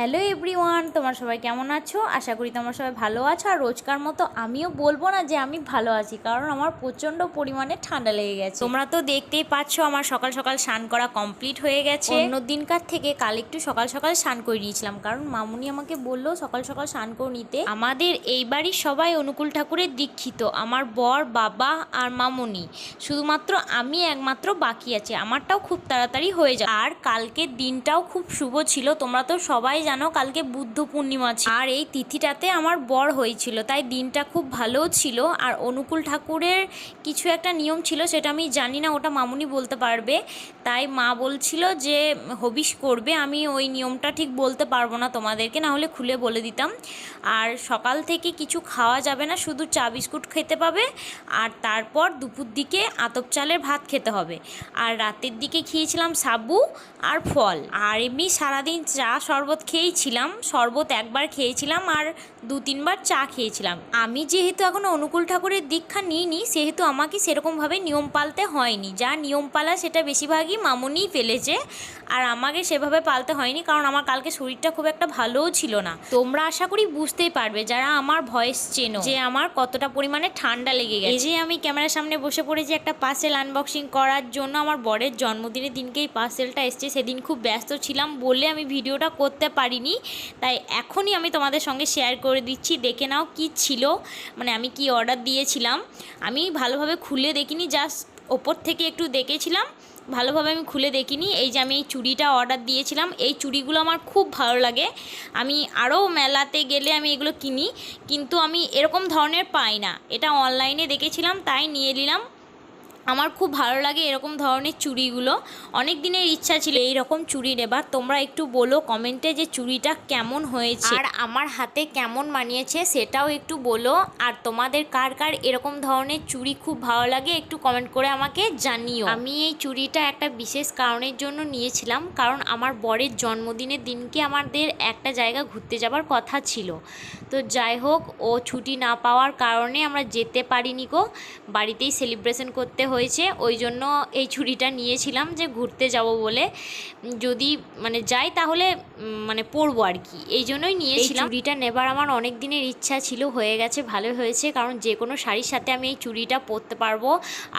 Hello everyone তোমার সবাই কেমন আছো? আশা করি তোমার সবাই ভালো আছো। আর রোজকার মতো আমিও বলব না যে আমি ভালো আছি কারণ আমার প্রচণ্ড পরিমাণে ঠান্ডা লেগে গেছে। তোমরা তো দেখতেই পাচ্ছ আমার সকাল সকাল স্নান করা কমপ্লিট হয়ে গেছে। অন্য দিনকার থেকে কাল একটু সকাল সকাল স্নান করে নিয়েছিলাম কারণ মামুনি আমাকে বলল সকাল সকাল স্নান করে নিতে। আমাদের এই বাড়ির সবাই অনুকূল ঠাকুরের দীক্ষিত আমার বর বাবা আর মামুনি। শুধুমাত্র আমি একমাত্র বাকি আছে আমারটাও খুব তাড়াতাড়ি হয়ে যায়। আর কালকের দিনটাও খুব শুভ ছিল তোমরা তো সবাই জানো, কালকে বুদ্ধ পূর্ণিমা ছিল। আর এই তিথিটাতে আমার বর হয়েছিল, তাই দিনটা খুব ভালোও ছিল। আর অনুকূল ঠাকুরের কিছু একটা নিয়ম ছিল, সেটা আমি জানি না, ওটা মামুনি বলতে পারবে। তাই মা বলছিল যে, হবিষ করবে, আমি ওই নিয়মটা ঠিক বলতে পারব না তোমাদেরকে, না হলে খুলে বলে দিতাম। আর সকাল থেকে কিছু খাওয়া যাবে না, শুধু চা বিস্কুট খেতে পাবে। আর তারপর দুপুর দিকে আতপ চালের ভাত খেতে হবে। আর রাতের দিকে খেয়েছিলাম সাবু আর ফল। আর এমনি সারাদিন চা শরবত খেয়েছিলাম, শরবত একবার খেয়েছিলাম আর দু তিনবার চা খেয়েছিলাম। আমি যেহেতু এখনও অনুকূল ঠাকুরের দীক্ষা নিইনি, সেহেতু আমাকে সেরকমভাবে নিয়ম পালতে হয়নি। যা নিয়ম পালা সেটা বেশিরভাগই মামুনিই ফেলেছে আর আমাকে সেভাবে পালতে হয়নি কারণ আমার কালকে শরীরটা খুব একটা ভালোও ছিল না। তোমরা আশা করি বুঝতেই পারবে যারা আমার ভয়েস চেনো যে আমার কতটা পরিমাণে ঠান্ডা লেগে গেছে। এই যে আমি ক্যামেরার সামনে বসে পড়েছি একটা পার্সেল আনবক্সিং করার জন্য। আমার বরের জন্মদিনের দিনকে এই পার্সেলটা এসছে। সেদিন খুব ব্যস্ত ছিলাম বলে আমি ভিডিওটা করতে পারিনি। তাই এখনই আমি তোমাদের সঙ্গে শেয়ার করে দিচ্ছি। দেখে নাও কি ছিল। মানে আমি কি অর্ডার দিয়েছিলাম। আমি ভালোভাবে খুলে দেখিনি জাস্ট ওপর থেকে একটু দেখেছিলাম। ভালোভাবে আমি খুলে দেখিনি। এই যে আমি এই চুড়িটা অর্ডার দিয়েছিলাম, এই চুড়িগুলো আমার খুব ভালো লাগে। আমি আরও মেলাতে গেলে আমি এগুলো কিনি। কিন্তু আমি এরকম ধরনের পাই না। এটা অনলাইনে দেখেছিলাম, তাই নিয়ে নিলাম। আমার খুব ভালো লাগে এরকম ধরনের চুড়িগুলো। অনেক দিনের ইচ্ছা ছিল এই রকম চুড়ি নেবার। তোমরা একটু বলো কমেন্টে যে চুড়িটা কেমন হয়েছে। আর আমার হাতে কেমন মানিয়েছে সেটাও একটু বলো। আর তোমাদের কার কার এরকম ধরনের চুড়ি খুব ভালো লাগে একটু কমেন্ট করে আমাকে জানিও। আমি এই চুড়িটা একটা বিশেষ কারণের জন্য নিয়েছিলাম। কারণ আমার বরের জন্মদিনের দিনকে আমাদের একটা জায়গা ঘুরতে যাবার কথা ছিল। তো যাই হোক ও ছুটি না পাওয়ার কারণে আমরা যেতে পারিনি গো। বাড়িতেই সেলিব্রেশন করতে হয়েছে ওই জন্য এই ছুটিটা নিয়েছিলাম যে ঘুরতে যাব বলে। যদি মানে যাই তাহলে মানে পরবো আর কি। এই জন্যই নিয়েছিলাম। চুড়িটা নেবার আমার অনেক দিনের ইচ্ছা ছিল হয়ে গেছে ভালো হয়েছে। কারণ যে কোনো শাড়ির সাথে আমি এই চুড়িটা পরতে পারব।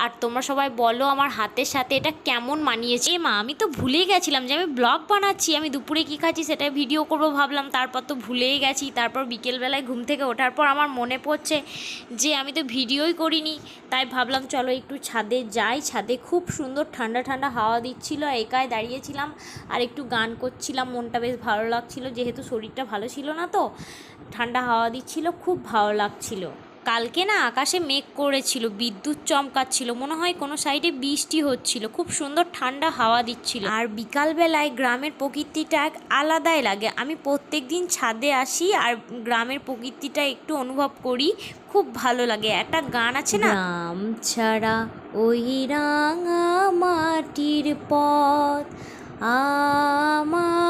আর তোমরা সবাই বলো আমার হাতের সাথে এটা কেমন মানিয়েছে। এ মা আমি তো ভুলেই গেছিলাম যে আমি ব্লগ বানাচ্ছি। আমি দুপুরে কী খাচ্ছি সেটা ভিডিও করব ভাবলাম। তারপর তো ভুলেই গেছি। তারপর বিকেলবেলায় ঘুম থেকে ওঠার পর আমার মনে পড়ছে যে আমি তো ভিডিওই করিনি। তাই ভাবলাম চলো একটু ছাদে যাই, ছাদে খুব সুন্দর ঠান্ডা ঠান্ডা হাওয়া দিচ্ছিল, একাই দাঁড়িয়েছিলাম আর একটু গান করছিলাম, মনটা বেশ ভালো লাগছিল, যেহেতু শরীরটা ভালো ছিল না তো, ঠান্ডা হাওয়া দিচ্ছিল, খুব ভালো লাগছিল। কালকে না আকাশে মেঘ করেছিল, বিদ্যুৎ চমকাচ্ছিল, মনে হয় কোনো সাইডে বৃষ্টি হচ্ছিল, খুব সুন্দর ঠান্ডা হাওয়া দিচ্ছিল। আর বিকালবেলায় গ্রামের প্রকৃতিটা এক আলাদাই লাগে। আমি প্রত্যেক দিন ছাদে আসি আর গ্রামের প্রকৃতিটা একটু অনুভব করি, খুব ভালো লাগে। একটা গান আছে না? গ্রাম ছাড়া ওই রাঙা মাটির পথ আমার,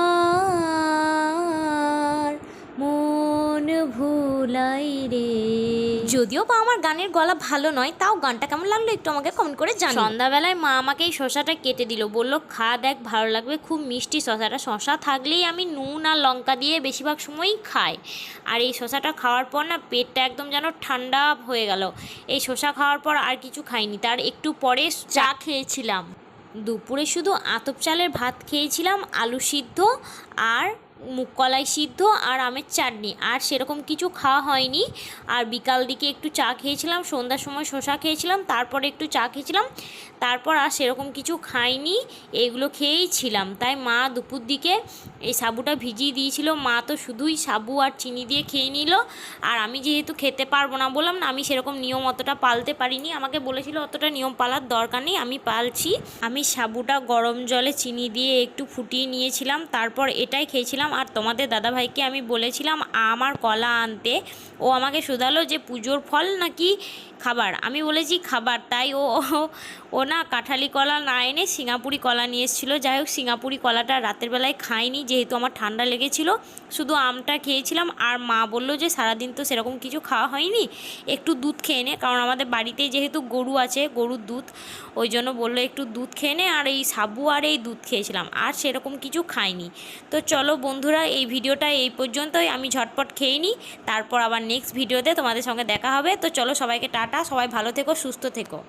মন ভুলাই রে। যদিও বা আমার গানের গলা ভালো নয় তাও গানটা কেমন লাগল একটু আমাকে কমেন্ট করে জানি সন্ধ্যাবেলায় মা আমাকে এই শশাটা কেটে দিল বলল খা দেখ ভালো লাগবে খুব মিষ্টি শশাটা শশা থাকলেই আমি নুন আর লঙ্কা দিয়ে বেশিরভাগ সময়ই খাই। আর এই শশাটা খাওয়ার পর না পেটটা একদম যেন ঠান্ডা হয়ে গেল। এই শশা খাওয়ার পর আর কিছু খাইনি তার একটু পরে চা খেয়েছিলাম। দুপুরে শুধু আতপ চালের ভাত খেয়েছিলাম আলু সিদ্ধ আর মুগ কলাই সিদ্ধ আর আমের চাটনি। আর সেরকম কিছু খাওয়া হয়নি। আর বিকাল দিকে একটু চা খেয়েছিলাম, সন্ধ্যার সময় শসা খেয়েছিলাম, তারপরে একটু চা খেয়েছিলাম। তারপর আর সেরকম কিছু খাইনি, এগুলো খেয়েই ছিলাম। তাই মা দুপুর দিকে এই সাবুটা ভিজিয়ে দিয়েছিল। মা তো শুধুই সাবু আর চিনি দিয়ে খেয়ে নিল। আর আমি যেহেতু খেতে পারব না বললাম না, আমি সেরকম নিয়ম অতটা পালতে পারিনি। আমাকে বলেছিল অতটা নিয়ম পালার দরকার নেই, আমি পালছি। আমি সাবুটা গরম জলে চিনি দিয়ে একটু ফুটিয়ে নিয়েছিলাম। তারপর এটাই খেয়েছিলাম আর তোমাদের দাদাভাইকে আমি বলেছিলাম আমার কলা আনতে। ও আমাকে শোধালো যে পুজোর ফল নাকি খাবার। আমি বলেছি, খাবার। তাই ও ও না কাঁঠালি কলা না এনে সিঙ্গাপুরি কলা নিয়ে এসেছিল। যাই হোক, সিঙ্গাপুরি কলাটা রাতের বেলায় খাইনি, যেহেতু আমার ঠান্ডা লেগেছিলো। শুধু আমটা খেয়েছিলাম, আর মা বলল যে সারাদিন তো সেরকম কিছু খাওয়া হয়নি, একটু দুধ খেয়ে নে। কারণ আমাদের বাড়িতে যেহেতু গরু আছে, গরুর দুধ, ওই জন্য বলল একটু দুধ খেয়ে নে। আর এই সাবু আর এই দুধ খেয়েছিলাম, আর সেরকম কিছু খাইনি। তো চলো বন্ধু বন্ধুরা, এই ভিডিওটা এই পর্যন্তই। আমি ঝটপট খেয়ে নিই, তারপর আবার নেক্সট ভিডিওতে তোমাদের সঙ্গে দেখা হবে। তো চলো সবাইকে টাটা, সবাই ভালো থেকো, সুস্থ থেকো।